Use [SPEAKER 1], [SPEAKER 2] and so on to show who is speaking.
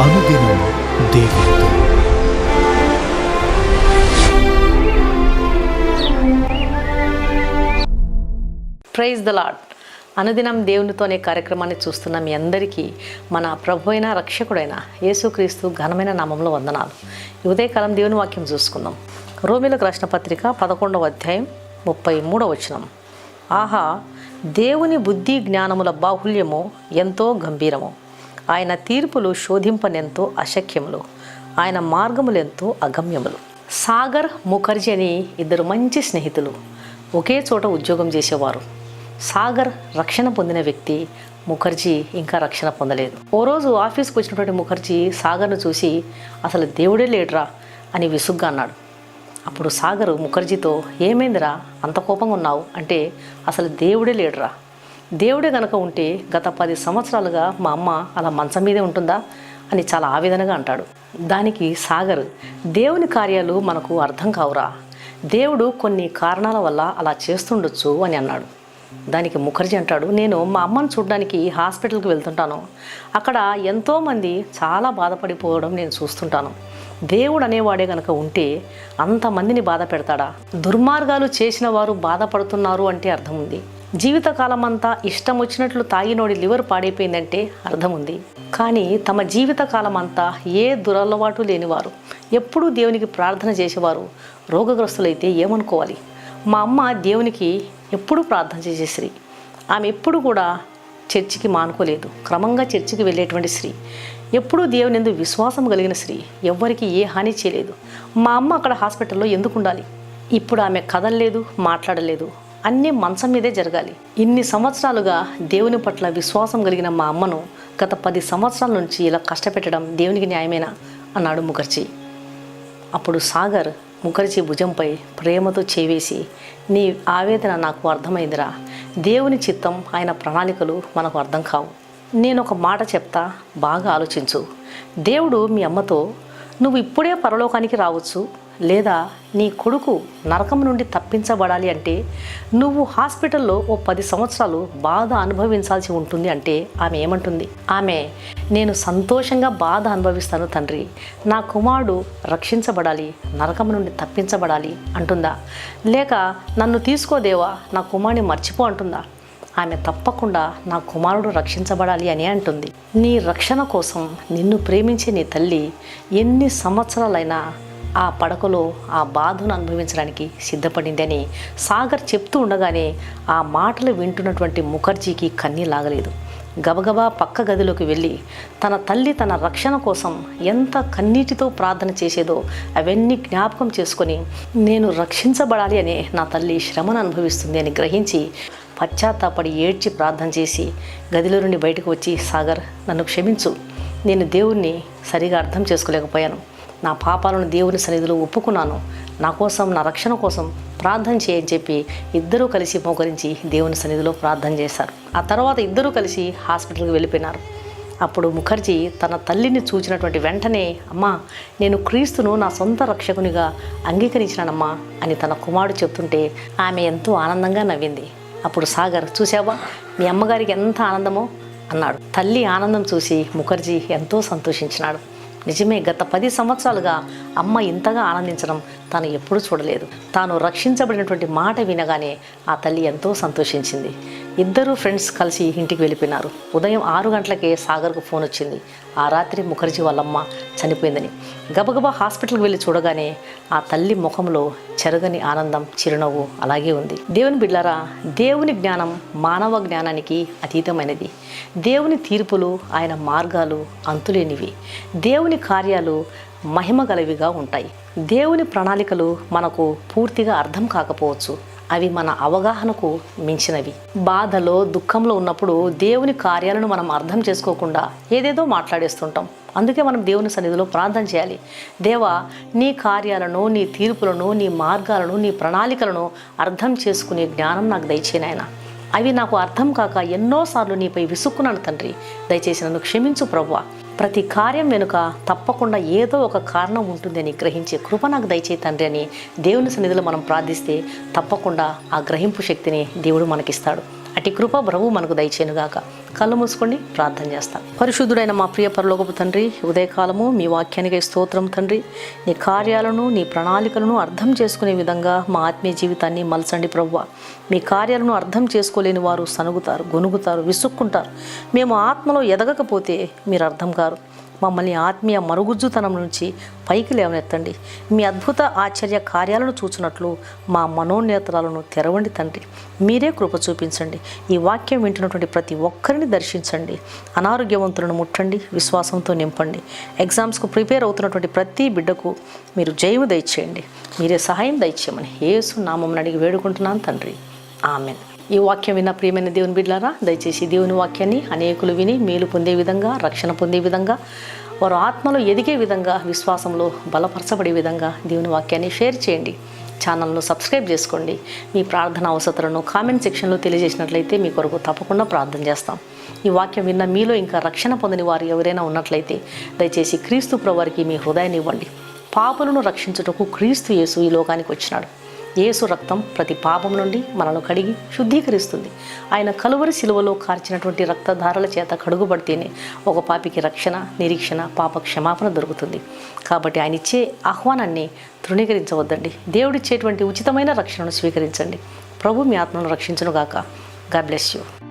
[SPEAKER 1] అనుదినం దేవుడు
[SPEAKER 2] praise the lord అనుదినం దేవునితోనే కార్యక్రమాన్ని చూస్తున్న మీ అందరికీ మన ప్రభు అయిన రక్షకుడైన యేసుక్రీస్తు ఘనమైన నామంలో వందనాలు. ఉదయకాలం దేవుని వాక్యం చూసుకుందాం. రోమిలకు రాసిన పత్రిక పదకొండవ అధ్యాయం ముప్పై మూడవ వచనం. ఆహా దేవుని బుద్ధి జ్ఞానముల బాహుల్యము ఎంతో గంభీరము. ఆయన తీర్పులు శోధింపనెంతో అశక్యములు ఆయన మార్గములెంతో అగమ్యములు. సాగర్ ముఖర్జీ అని ఇద్దరు మంచి స్నేహితులు. ఒకే చోట ఉద్యోగం చేసేవారు. సాగర్ రక్షణ పొందిన వ్యక్తి ముఖర్జీ ఇంకా రక్షణ పొందలేదు. ఓ రోజు ఆఫీస్కి వచ్చినటువంటి ముఖర్జీ సాగర్ను చూసి అసలు దేవుడే లేడురా అని విసుగ్గా అన్నాడు. అప్పుడు సాగర్ ముఖర్జీతో ఏమైందిరా? అంత కోపంగా ఉన్నావు? అంటే అసలు దేవుడే లేడురా దేవుడే గనక ఉంటే గత పది సంవత్సరాలుగా మా అమ్మ అలా మంచం మీదే ఉంటుందా అని చాలా ఆవేదనగా అంటాడు. దానికి సాగర్ దేవుని కార్యాలు మనకు అర్థం కావురా. దేవుడు కొన్ని కారణాల వల్ల అలా చేస్తుండొచ్చు అని అన్నాడు. దానికి ముఖర్జీ అంటాడు నేను మా అమ్మను చూడడానికి హాస్పిటల్కి వెళ్తుంటాను. అక్కడ ఎంతోమంది చాలా బాధపడిపోవడం నేను చూస్తుంటాను. దేవుడు అనేవాడే గనక ఉంటే అంతమందిని బాధ పెడతాడా? దుర్మార్గాలు చేసిన వారు బాధపడుతున్నారు అంటే అర్థం ఉంది జీవితకాలం అంతా ఇష్టం వచ్చినట్లు తాగినోడి లివర్ పాడైపోయిందంటే అర్థం ఉంది కానీ తమ జీవితకాలం అంతా ఏ దురలవాటు లేనివారు. ఎప్పుడూ దేవునికి ప్రార్థన చేసేవారు. రోగగ్రస్తులైతే ఏమనుకోవాలి? మా అమ్మ దేవునికి ఎప్పుడూ ప్రార్థన చేసే స్త్రీ ఆమె ఎప్పుడు కూడా చర్చికి మానుకోలేదు. క్రమంగా చర్చికి వెళ్ళేటువంటి స్త్రీ. ఎప్పుడూ దేవుని ఎందుకు విశ్వాసం కలిగిన స్త్రీ. ఎవ్వరికి ఏ హాని చేయలేదు. మా అమ్మ అక్కడ హాస్పిటల్లో ఎందుకు ఉండాలి ఇప్పుడు ఆమె కదలలేదు మాట్లాడలేదు. అన్నీ మంచం మీదే జరగాలి. ఇన్ని సంవత్సరాలుగా దేవుని పట్ల విశ్వాసం కలిగిన మా అమ్మను గత పది సంవత్సరాల నుంచి ఇలా కష్టపెట్టడం దేవునికి న్యాయమేనా? అన్నాడు ముఖర్జీ. అప్పుడు సాగర్ ముఖర్జీ భుజంపై ప్రేమతో చేవేసి నీ ఆవేదన నాకు అర్థమైందిరా. దేవుని చిత్తం ఆయన ప్రణాళికలు మనకు అర్థం కావు. నేను ఒక మాట చెప్తా బాగా ఆలోచించు. దేవుడు మీ అమ్మతో నువ్వు ఇప్పుడే పరలోకానికి రావచ్చు లేదా నీ కొడుకు నరకం నుండి తప్పించబడాలి అంటే నువ్వు హాస్పిటల్లో ఓ పది సంవత్సరాలు బాధ అనుభవించాల్సి ఉంటుంది అంటే ఆమె ఏమంటుంది? ఆమె నేను సంతోషంగా బాధ అనుభవిస్తాను తండ్రి. నా కుమారుడు రక్షించబడాలి నరకం నుండి తప్పించబడాలి అంటుందా? లేక నన్ను తీసుకోదేవా నా కుమారుని మర్చిపో అంటుందా? ఆమె తప్పకుండా నా కుమారుడు రక్షించబడాలి అని అంటుంది. నీ రక్షణ కోసం నిన్ను ప్రేమించే నీ తల్లి ఎన్ని సంవత్సరాలైనా ఆ పడకలో ఆ బాధను అనుభవించడానికి సిద్ధపడిందని సాగర్ చెప్తూ ఉండగానే ఆ మాటలు వింటున్నటువంటి ముఖర్జీకి కన్నీ లాగలేదు. గబగబా పక్క గదిలోకి వెళ్ళి తన తల్లి తన రక్షణ కోసం ఎంత కన్నీటితో ప్రార్థన చేసేదో అవన్నీ జ్ఞాపకం చేసుకొని నేను రక్షించబడాలి అనే నా తల్లి శ్రమను అనుభవిస్తుంది అని గ్రహించి పశ్చాత్తాపడి ఏడ్చి ప్రార్థన చేసి గదిలో నుండి బయటకు వచ్చి సాగర్ నన్ను క్షమించు. నేను దేవుణ్ణి సరిగా అర్థం చేసుకోలేకపోయాను. నా పాపాలను దేవుని సన్నిధిలో ఒప్పుకున్నాను. నా కోసం నా రక్షణ కోసం ప్రార్థన చేయని చెప్పి ఇద్దరూ కలిసి మోకరించి దేవుని సన్నిధిలో ప్రార్థన చేశారు. ఆ తర్వాత ఇద్దరూ కలిసి హాస్పిటల్కి వెళ్ళిపోయినారు. అప్పుడు ముఖర్జీ తన తల్లిని చూచినటువంటి వెంటనే అమ్మా నేను క్రీస్తును నా సొంత రక్షకునిగా అంగీకరించినానమ్మా అని తన కుమారుడు చెప్తుంటే ఆమె ఎంతో ఆనందంగా నవ్వింది. అప్పుడు సాగర్ చూసావా మీ అమ్మగారికి ఎంత ఆనందమో అన్నాడు. తల్లి ఆనందం చూసి ముఖర్జీ ఎంతో సంతోషించినాడు. నిజమే గత పది సంవత్సరాలుగా అమ్మ ఇంతగా ఆనందించడం తాను ఎప్పుడూ చూడలేదు. తాను రక్షించబడినటువంటి మాట వినగానే ఆ తల్లి ఎంతో సంతోషించింది. ఇద్దరు ఫ్రెండ్స్ కలిసి ఇంటికి వెళ్ళిపోయినారు. ఉదయం ఆరు గంటలకే సాగర్కు ఫోన్ వచ్చింది. ఆ రాత్రి ముఖర్జీ వాళ్ళమ్మ చనిపోయిందని. గబగబా హాస్పిటల్కి వెళ్ళి చూడగానే ఆ తల్లి ముఖంలో చెరగని ఆనందం చిరునవ్వు అలాగే ఉంది. దేవుని బిడ్లారా దేవుని జ్ఞానం మానవ జ్ఞానానికి అతీతమైనది. దేవుని తీర్పులు ఆయన మార్గాలు అంతులేనివి. దేవుని కార్యాలు మహిమ గలవిగా ఉంటాయి. దేవుని ప్రణాళికలు మనకు పూర్తిగా అర్థం కాకపోవచ్చు. అవి మన అవగాహనకు మించినవి. బాధలో దుఃఖంలో ఉన్నప్పుడు దేవుని కార్యాలను మనం అర్థం చేసుకోకుండా ఏదేదో మాట్లాడేస్తుంటాం. అందుకే మనం దేవుని సన్నిధిలో ప్రార్థన చేయాలి. దేవా నీ కార్యాలను నీ తీర్పులను నీ మార్గాలను నీ ప్రణాళికలను అర్థం చేసుకునే జ్ఞానం నాకు దయచేనాయన అవి నాకు అర్థం కాక ఎన్నోసార్లు నీపై విసుక్కున్నాను తండ్రి. దయచేసి నన్ను క్షమించు ప్రవ్వ ప్రతి కార్యం వెనుక తప్పకుండా ఏదో ఒక కారణం ఉంటుందని గ్రహించే కృప నాకు దయచే తండ్రి అని దేవుని సన్నిధిలో మనం ప్రార్థిస్తే తప్పకుండా ఆ గ్రహింపు శక్తిని దేవుడు మనకిస్తాడు. అటు కృప ప్రభు మనకు దయచేనుగాక కళ్ళు మూసుకొని ప్రార్థన చేస్తాం పరిశుద్ధుడైన మా ప్రియ పరలోకపు తండ్రి ఉదయకాలము మీ వాక్యానికి స్తోత్రం తండ్రి. నీ కార్యాలను నీ ప్రణాళికలను అర్థం చేసుకునే విధంగా మా ఆత్మీయ జీవితాన్ని మలచండి ప్రభు మీ కార్యాలను అర్థం చేసుకోలేని వారు సనుగుతారు గొనుగుతారు విసుక్కుంటారు. మేము ఆత్మలో ఎదగకపోతే మీరు అర్థం కారు. మమ్మల్ని ఆత్మీయ మరుగుజ్జుతనం నుంచి పైకి లేవనెత్తండి. మీ అద్భుత ఆశ్చర్య కార్యాలను చూచినట్లు మా మనోనేత్రాలను తెరవండి తండ్రి. మీరే కృప చూపించండి. ఈ వాక్యం వింటున్నటువంటి ప్రతి ఒక్కరిని దర్శించండి. అనారోగ్యవంతులను ముట్టండి విశ్వాసంతో నింపండి. ఎగ్జామ్స్కు ప్రిపేర్ అవుతున్నటువంటి ప్రతి బిడ్డకు మీరు జయము దయచేయండి. మీరే సహాయం దయచేయమని ఏసు నామం అడిగి వేడుకుంటున్నాను తండ్రి. ఆమెన్. ఈ వాక్యం విన్న ప్రియమైన దేవుని బిడ్డారా దయచేసి దేవుని వాక్యాన్ని అనేకులు విని మేలు పొందే విధంగా రక్షణ పొందే విధంగా వారు ఆత్మలో ఎదిగే విధంగా విశ్వాసంలో బలపరచబడే విధంగా దేవుని వాక్యాన్ని షేర్ చేయండి. ఛానల్ను సబ్స్క్రైబ్ చేసుకోండి. మీ ప్రార్థన అవసరాలను కామెంట్ సెక్షన్లో తెలియజేసినట్లయితే మీ కొరకు తప్పకుండా ప్రార్థన చేస్తాం. ఈ వాక్యం విన్న మీలో ఇంకా రక్షణ పొందని వారు ఎవరైనా ఉన్నట్లయితే దయచేసి క్రీస్తు ప్రవారికి మీ హృదయాన్ని ఇవ్వండి. పాపలను రక్షించుటకు క్రీస్తు యేసు ఈ లోకానికి వచ్చినాడు. యేసు రక్తం ప్రతి పాపం నుండి మనను కడిగి శుద్ధీకరిస్తుంది. ఆయన కలువరి శిలువలో కార్చినటువంటి రక్తధారల చేత కడుగుబడితేనే ఒక పాపికి రక్షణ నిరీక్షణ పాప క్షమాపణ దొరుకుతుంది. కాబట్టి ఆయన ఇచ్చే ఆహ్వానాన్ని తృణీకరించవద్దండి. దేవుడిచ్చేటువంటి ఉచితమైన రక్షణను స్వీకరించండి. ప్రభు మీ ఆత్మను రక్షించునుగాక. God bless you.